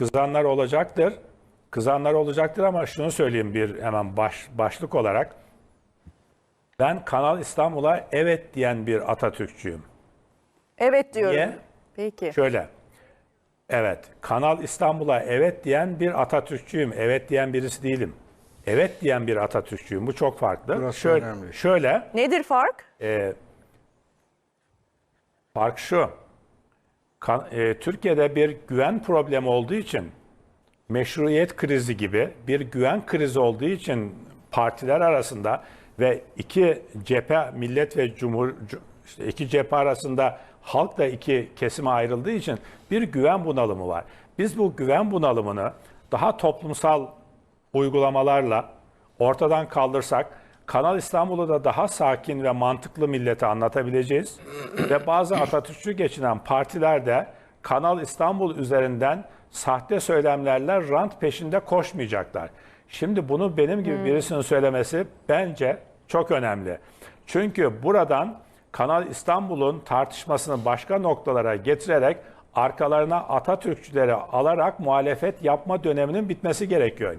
kızanlar olacaktır. Kızanlar olacaktır ama şunu söyleyeyim bir hemen baş, başlık olarak. Ben Kanal İstanbul'a evet diyen bir Atatürkçüyüm. Evet diyorum. Niye? Peki. Şöyle. Evet, Kanal İstanbul'a evet diyen bir Atatürkçüyüm. Evet diyen birisi değilim. Evet diyen bir Atatürkçüyüm. Bu çok farklı. Burası şöyle, önemli. şöyle Nedir fark? fark şu. Kan- e, Türkiye'de bir güven problemi olduğu için meşruiyet krizi gibi bir güven krizi olduğu için partiler arasında ve iki cephe millet ve cumhur cu- işte iki cephe arasında halk da iki kesime ayrıldığı için bir güven bunalımı var. Biz bu güven bunalımını daha toplumsal uygulamalarla ortadan kaldırsak Kanal İstanbul'u da daha sakin ve mantıklı millete anlatabileceğiz. ve bazı Atatürkçü geçinen partiler de Kanal İstanbul üzerinden sahte söylemlerle rant peşinde koşmayacaklar. Şimdi bunu benim gibi birisinin söylemesi bence çok önemli. Çünkü buradan Kanal İstanbul'un tartışmasını başka noktalara getirerek arkalarına Atatürkçüleri alarak muhalefet yapma döneminin bitmesi gerekiyor.